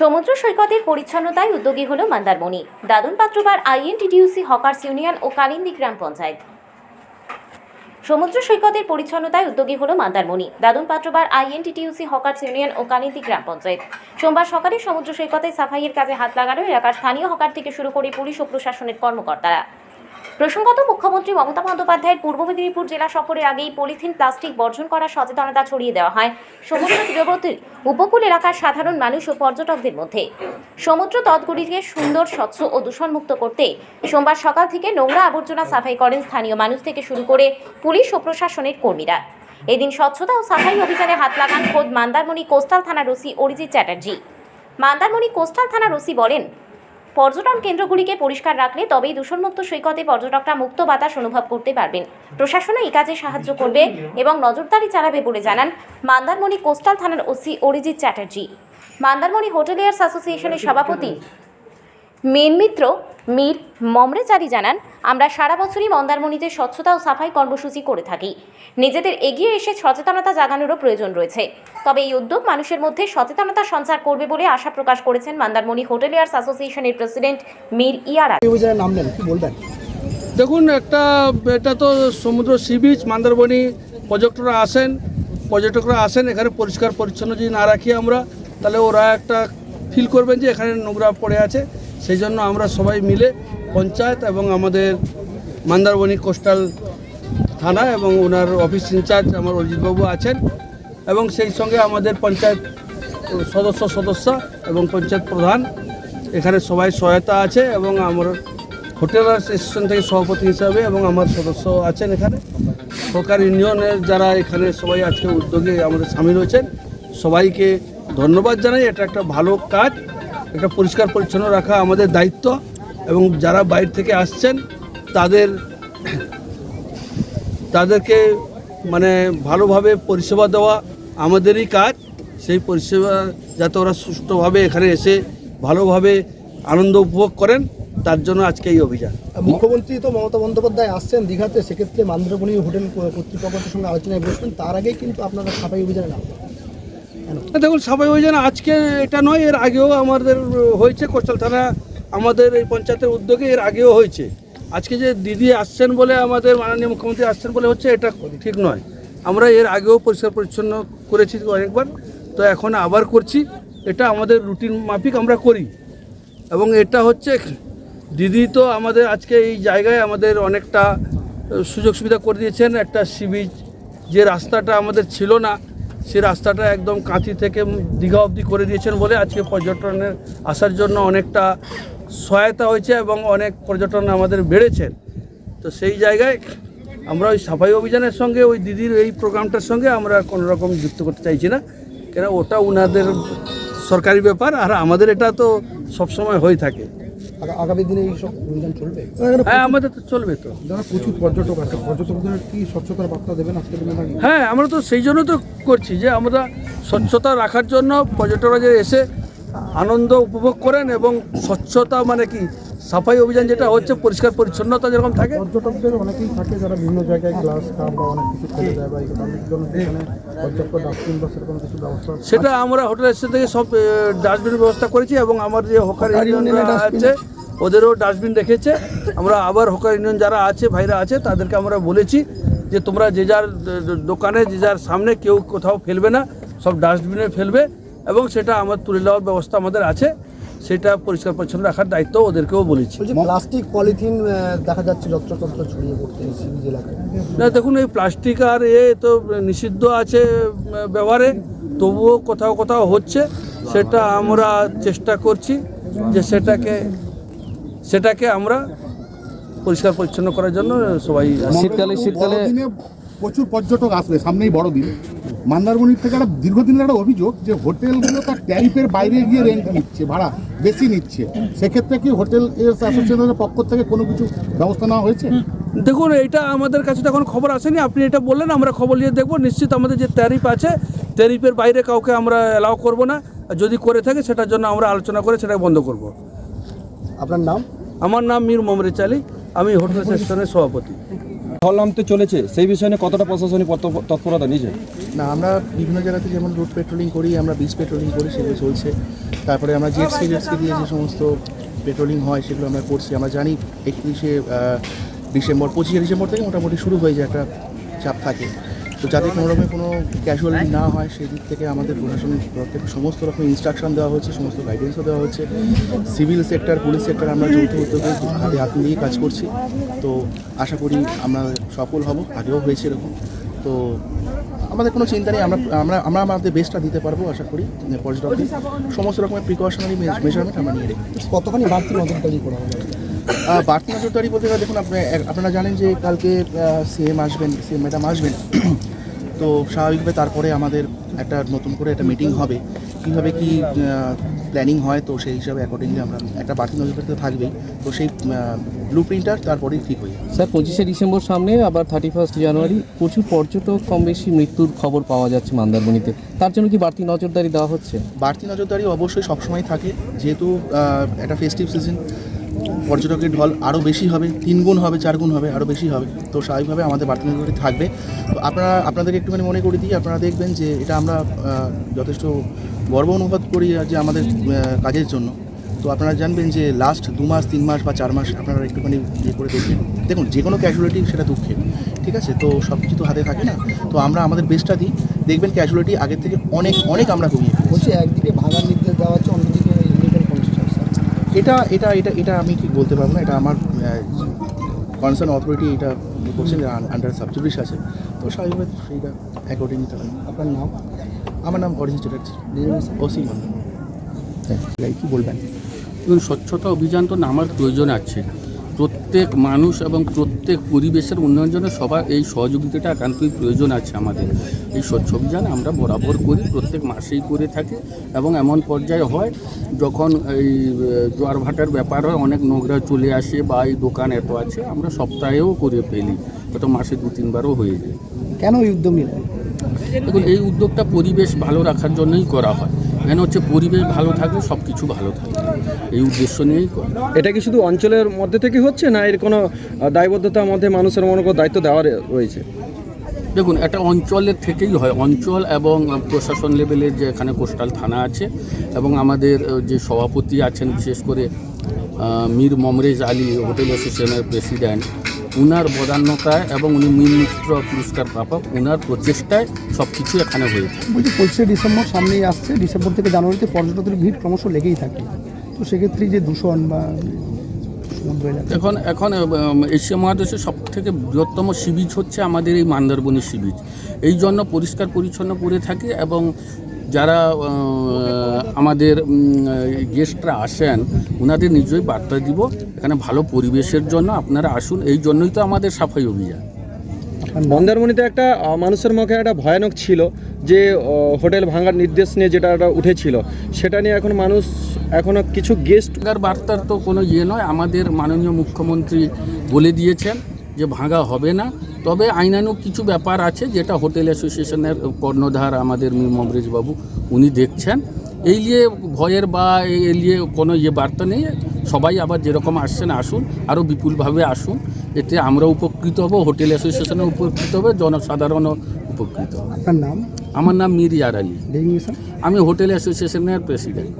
সমুদ্র সৈকতের পরিচ্ছন্নতায় উদ্যোগী হল মন্দারমণি। দাদুন পাত্রবার আইএনটিডিউসি হকার্স ইউনিয়ন ও কালিন্দি গ্রাম পঞ্চায়েত। সমুদ্র সৈকতের পরিচ্ছন্নতায় উদ্যোগী হল মন্দারমণি। দাদুন পাত্রবার আইএনটিটিউসি হকার্স ইউনিয়ন ও কালিন্দি গ্রাম পঞ্চায়েত। সোমবার সকালে সমুদ্র সৈকতে সাফাইয়ের কাজে হাত লাগানো এলাকার স্থানীয় হকার থেকে শুরু করে পুলিশ ও প্রশাসনের কর্মকর্তারা। প্রসঙ্গত, মুখ্যমন্ত্রী মমতা বন্দ্যোপাধ্যায়ের পূর্ব মেদিনীপুর জেলা সফরের আগেই পলিথিন, প্লাস্টিক বর্জন করার সচেতনতা ছড়িয়ে দেওয়া হয়। সমুদ্র তীরবর্তী উপকূল এলাকার সাধারণ মানুষ ও পর্যটকদের মধ্যে। সমুদ্র তটগুলিকে সুন্দর, স্বচ্ছ ও দূষণমুক্ত করতে সোমবার সকাল থেকে নোংরা আবর্জনা সাফাই করেন স্থানীয় মানুষ থেকে শুরু করে পুলিশ ও প্রশাসনের কর্মীরা। এদিন স্বচ্ছতা ও সাফাই অভিযানে হাত লাগান খোদ মান্দারমণি কোস্টাল থানার ওসি অরিজিৎ চ্যাটার্জি। মান্দারমণি কোস্টাল থানার ওসি বলেন পর্যটন কেন্দ্রগুলিকে পরিষ্কার রাখলে তবেই দূষণমুক্ত সৈকতে পর্যটকরা মুক্ত বাতাস অনুভব করতে পারবেন। প্রশাসনও এই কাজে সাহায্য করবে এবং নজরদারি চালাবে বলে জানান মান্দারমণি কোস্টাল থানার ওসি অরিজিৎ চ্যাটার্জি। মান্দারমণি হোটেলিয়ার্স অ্যাসোসিয়েশনের সভাপতি মেন মিত্র মীর মমরেচারি জানান আমরা সারা বছরই মন্দারমণিতে স্বচ্ছতা ও সাফাই কর্মসূচি করে থাকি। নিজেদের এগিয়ে এসে সচেতনতা জাগানোরও প্রয়োজন রয়েছে। তবে এই উদ্যোগ মানুষের মধ্যে সচেতনতা সঞ্চার করবে বলে আশা প্রকাশ করেছেন মন্দারমণি হোটেলিয়ার্স অ্যাসোসিয়েশনের প্রেসিডেন্ট মীর ইয়ারা এই নাম নেন কি বলবেন? দেখুন একটা এটা তো সমুদ্র সি বিচ মন্দারমণি পর্যটকরা আসেন পর্যটকরা আসেন এখানে পরিষ্কার পরিচ্ছন্ন যদি না রাখি আমরা তাহলে ওরা একটা ফিল করবেন যে এখানে নোংরা পড়ে আছে। সেই জন্য আমরা সবাই মিলে পঞ্চায়েত এবং আমাদের মন্দারমণি কোস্টাল থানা এবং ওনার অফিস ইনচার্জ আমার অজিতবাবু আছেন এবং সেই সঙ্গে আমাদের পঞ্চায়েত সদস্য সদস্য এবং পঞ্চায়েত প্রধান। এখানে সবাই সহায়তা আছে এবং আমার হোটেল স্টেশন থেকে সভাপতি হিসাবে এবং আমার সদস্য আছেন এখানে। সরকার ইউনিয়নের যারা এখানে সবাই আজকে উদ্যোগে আমাদের সামিল হয়েছেন, সবাইকে ধন্যবাদ জানাই। এটা একটা ভালো কাজ। একটা পরিষ্কার পরিচ্ছন্ন রাখা আমাদের দায়িত্ব এবং যারা বাইরে থেকে আসছেন, তাদের, তাদেরকে মানে ভালোভাবে পরিষেবা দেওয়া আমাদেরই কাজ। সেই পরিষেবা যাতে ওরা সুষ্ঠুভাবে এখানে এসে ভালোভাবে আনন্দ উপভোগ করেন, তার জন্য আজকে এই অভিযান। মুখ্যমন্ত্রী তো মমতা বন্দ্যোপাধ্যায় আসছেন দীঘাতে, সেক্ষেত্রে মান্দ্রমণি হোটেল কর্তৃপক্ষের সঙ্গে আলোচনায় বসবেন। তার আগেই কিন্তু আপনারা সাফাই অভিযানে নাম দেখুন, সবাই অভিযান আজকে এটা নয়, এর আগেও আমাদের হয়েছে কোস্টাল থানা আমাদের এই পঞ্চায়েতের উদ্যোগে এর আগেও হয়েছে। আজকে যে দিদি আসছেন বলে আমাদের মাননীয় মুখ্যমন্ত্রী আসছেন বলে হচ্ছে, এটা ঠিক নয়। আমরা এর আগেও পরিষ্কার পরিচ্ছন্ন করেছি অনেকবার, তো এখন আবার করছি। এটা আমাদের রুটিন মাফিক আমরা করি। এবং এটা হচ্ছে, দিদি তো আমাদের আজকে এই জায়গায় আমাদের অনেকটা সুযোগ সুবিধা করে দিয়েছেন। একটা সি বিচ যে রাস্তাটা আমাদের ছিল না সেই রাস্তাটা একদম কাঁথি থেকে দীঘা অবধি করে দিয়েছেন বলে আজকে পর্যটনের আসার জন্য অনেকটা সহায়তা হয়েছে এবং অনেক পর্যটন আমাদের বেড়েছেন তো সেই জায়গায় আমরা ওই সাফাই অভিযানের সঙ্গে, ওই দিদির এই প্রোগ্রামটার সঙ্গে আমরা কোনো রকম যুক্ত করতে চাইছি না। কেন ওটা ওনাদের সরকারি ব্যাপার, আর আমাদের এটা তো সবসময় হয়ে থাকে। আগামী দিনে এই সব অভিযান চলবে? হ্যাঁ আমাদের তো চলবে তো। যারা প্রচুর পর্যটক আছে। পর্যটকদের কি স্বচ্ছতার বার্তা দেবেন আজকে দিনে হ্যাঁ আমরা তো সেই জন্য তো করছি যে আমরা স্বচ্ছতা রাখার জন্য পর্যটকরা যে এসে আনন্দ উপভোগ করেন এবং স্বচ্ছতা মানে কি? সাফাই অভিযান যেটা হচ্ছে পরিষ্কার পরিচ্ছন্নতা যেরকম থাকে। পর্যটকদের অনেকেই থাকে যারা বিভিন্ন জায়গায় গ্লাস কাপ বা অনেক কিছু ফেলে দেয় বা এই তাদের জন্য এখানে পর্যাপ্ত ডাস্টবিন বা সেরকম কিছু ব্যবস্থা সেটা আমরা হোটেল স্টেশন থেকে সব ডাস্টবিনের ব্যবস্থা করেছি এবং আমার যে হোকার ইউনিয়ন আছে ওদেরও ডাস্টবিন রেখেছে আমরা আবার হোকার ইউনিয়ন যারা আছে ভাইরা আছে তাদেরকে আমরা বলেছি যে তোমরা যে যার দোকানে যে যার সামনে কেউ কোথাও ফেলবে না সব ডাস্টবিনে ফেলবে এবং সেটা আমার তুলে নেওয়ার ব্যবস্থা আমাদের আছে। সেটা পরিষ্কার পরিচ্ছন্ন রাখার দায়িত্ব ওদেরকেও বলেছি। বলছি প্লাস্টিক পলিথিন দেখা যাচ্ছে যত্রতন্ত্র ছড়িয়ে পড়তে এলাকায়। না দেখুন এই প্লাস্টিক আর এ তো নিষিদ্ধ আছে ব্যবহারে তবুও কোথাও কোথাও হচ্ছে সেটা আমরা চেষ্টা করছি যে সেটাকে সেটাকে আমরা পরিষ্কার পরিচ্ছন্ন করার জন্য সবাই শীতকালে শীতকালে প্রচুর পর্যটক আসবে সামনেই বড়দিন। মন্দারমণির থেকে একটা দীর্ঘদিনের একটা অভিযোগ যে হোটেলগুলো তার ট্যারিফের বাইরে গিয়ে রেন্ট নিচ্ছে ভাড়া বেশি নিচ্ছে। সেক্ষেত্রে কি হোটেল অ্যাসোসিয়েশনের পক্ষ থেকে কোনো কিছু ব্যবস্থা নেওয়া হয়েছে? দেখুন এটা আমাদের কাছে তো এখন খবর আসেনি। আপনি এটা বললেন আমরা খবর নিয়ে দেখব। নিশ্চিত আমাদের যে ট্যারিফ আছে ট্যারিফের বাইরে কাউকে আমরা অ্যালাউ করব না। যদি করে থাকে সেটার জন্য আমরা আলোচনা করে সেটা বন্ধ করব। আপনার নাম? আমার নাম মীর মোমরে চালি আমি হোটেল স্টেশনের সভাপতি। ঢল নামতে চলেছে, সেই বিষয়ে কতটা প্রশাসনিক তৎপ- তৎপরতা নিয়েছে? না, আমরা বিভিন্ন জায়গাতে যেমন রুট পেট্রোলিং করি, আমরা বিচ পেট্রোলিং করি, সেগুলো চলছে। তারপরে আমরা জেট সি জেটসি দিয়ে যে সমস্ত পেট্রোলিং হয়, সেগুলো আমরা করছি। আমরা জানি একত্রিশে ডিসেম্বর, পঁচিশে ডিসেম্বর থেকে মোটামুটি শুরু হয়ে যায় একটা চাপ থাকে। তো যাতে কোনো রকমের কোনো ক্যাজুয়ালিটি না হয় সেই দিক থেকে আমাদের প্রশাসনের তরফ থেকে সমস্ত রকম ইনস্ট্রাকশন দেওয়া হচ্ছে সমস্ত গাইডেন্সও দেওয়া হচ্ছে। সিভিল সেক্টর পুলিশ সেক্টর আমরা যৌথ উদ্যোগে হাতে হাত মিলিয়ে কাজ করছি। তো আশা করি আমরা সফল হব আগেও হয়েছে এরকম। তো আমাদের কোনো চিন্তা নেই আমরা আমরা আমরা আমাদের বেস্টটা দিতে পারব আশা করি পর্যটকদের। সমস্ত রকমের প্রিকশনারি মেজারমেন্ট আমরা নিয়ে রেখেছি কতখানি বাড়তি নজরদারি করা হবে? বাড়তি নজরদারি বলতে গেলে দেখুন আপনি আপনারা জানেন যে কালকে সিএম আসবেন সিএম ম্যাডাম আসবেন। তো স্বাভাবিকভাবে তারপরে আমাদের একটা নতুন করে একটা মিটিং হবে। কীভাবে কি প্ল্যানিং হয় তো সেই হিসাবে অ্যাকর্ডিংলি আমরা একটা বাড়তি নজরদারি তো থাকবেই। তো সেই ব্লু প্রিন্টার তারপরেই ঠিক হয়ে স্যার পঁচিশে ডিসেম্বর সামনে আবার থার্টি ফার্স্ট জানুয়ারি প্রচুর পর্যটক কম বেশি মৃত্যুর খবর পাওয়া যাচ্ছে মন্দারমণিতে। তার জন্য কি বাড়তি নজরদারি দেওয়া হচ্ছে? বাড়তি নজরদারি অবশ্যই সবসময় থাকে। যেহেতু একটা ফেস্টিভ সিজন পর্যটকের ঢল আরও বেশি হবে, তিন গুণ হবে, চার গুণ হবে, আরও বেশি হবে। তো স্বাভাবিকভাবে আমাদের বাড়তি নজরদারি থাকবে। তো আপনারা, আপনাদেরকে একটুখানি মনে করে দিই, আপনারা দেখবেন যে এটা আমরা যথেষ্ট গর্ব অনুভব করি যে আমাদের কাজের জন্য। তো আপনারা জানবেন যে লাস্ট দু মাস, তিন মাস বা চার মাস আপনারা একটুখানি ইয়ে করে দেখবেন। দেখুন, যে কোনো ক্যাজুয়ালিটি সেটা দুঃখের ঠিক আছে? তো সব কিছু তো হাতে থাকে না। তো আমরা আমাদের বেস্টটা দিই। দেখবেন ক্যাজুয়ালিটি আগের থেকে অনেক অনেক আমরা কমিয়ে। বলছি, একদিকে ভাঙার নির্দেশ দেওয়া হচ্ছে এটা এটা এটা এটা আমি কি বলতে পারব না এটা আমার কনসার্ন অথরিটি এটা করছেন আন্ডার সাবজুডিস আছে। তো স্বাভাবিকভাবে সেইটা অ্যাকর্ডিংলি তারা আপনার নাম? আমার নাম অরিজিৎ চ্যাটার্জি। ওসি মন্ডল কি বলবেন? স্বচ্ছতা অভিযান তো নামার প্রয়োজন আছে। প্রত্যেক মানুষ এবং প্রত্যেক পরিবেশের উন্নয়নের জন্য সবার এই সহযোগিতাটা একান্তই প্রয়োজন আছে আমাদের। এই স্বচ্ছ অভিযান আমরা বরাবর করি প্রত্যেক মাসেই করে থাকি এবং এমন পর্যায়ে হয় যখন এই আহ, জোয়ার ভাটার ব্যাপার হয় অনেক নোংরা চলে আসে বা এই দোকান এত আছে আমরা সপ্তাহেও করে ফেলি হয়তো মাসে দু তিনবারও হয়ে যায়। কেন এই উদ্যোগ নিলেন? দেখুন এই উদ্যোগটা পরিবেশ ভালো রাখার জন্যই করা হয়। কেন হচ্ছে পরিবেশ ভালো থাকলে সব কিছু ভালো থাকে এই উদ্দেশ্য নিয়েই করা। এটা কি শুধু অঞ্চলের মধ্যে থেকে হচ্ছে না এর কোনো দায়বদ্ধতার মধ্যে মানুষের মনে কোনো দায়িত্ব দেওয়া রয়েছে? দেখুন এটা অঞ্চলের থেকেই হয়। অঞ্চল এবং প্রশাসন লেভেলের যে এখানে কোস্টাল থানা আছে এবং আমাদের যে সভাপতি আছেন বিশেষ করে মীর মমরেজ আলী হোটেল অ্যাসোসিয়েশনের প্রেসিডেন্ট উনার বদান্যতায় এবং উনি মীর মিত্র পুরস্কার প্রাপক উনার প্রচেষ্টায় সব কিছু এখানে হয়ে থাকে। বলছি পঁচিশে ডিসেম্বর সামনেই আসছে ডিসেম্বর থেকে জানুয়ারিতে পর্যটকদের ভিড় ক্রমশ লেগেই থাকে। তো সেক্ষেত্রে যে দূষণ বা এখন এখন এশিয়া মহাদেশের সব থেকে বৃহত্তম সি বিচ হচ্ছে আমাদের এই মান্দারবনি সি বিচ এই জন্য পরিষ্কার পরিচ্ছন্ন করে থাকি এবং যারা আমাদের গেস্টরা আসেন ওনাদের নিজেই বার্তা দিব। এখানে ভালো পরিবেশের জন্য আপনারা আসুন এই জন্যই তো আমাদের সাফাই অভিযান। মন্দারমণিতে একটা মানুষের মুখে একটা ভয়ানক ছিল যে হোটেল ভাঙার নির্দেশ নিয়ে যেটা উঠেছিল। সেটা নিয়ে এখন মানুষ এখনও কিছু গেস্ট বার্তার তো কোনো ইয়ে নয়। আমাদের মাননীয় মুখ্যমন্ত্রী বলে দিয়েছেন যে ভাঙা হবে না। তবে আইনানুগ কিছু ব্যাপার আছে যেটা হোটেল অ্যাসোসিয়েশনের কর্ণধার আমাদের মীর মমরেজ বাবু উনি দেখছেন। এই নিয়ে ভয়ের বা এই নিয়ে কোনো ইয়ে বার্তা নেই। সবাই আবার যেরকম আসছেন আসুন আরও বিপুলভাবে আসুন। এতে আমরা উপকৃত হব হোটেল অ্যাসোসিয়েশনও উপকৃত হবে জনসাধারণও উপকৃত হবে। আপনার নাম? আমার নাম মির ইয়ার আলী। আমি হোটেল অ্যাসোসিয়েশনের প্রেসিডেন্ট।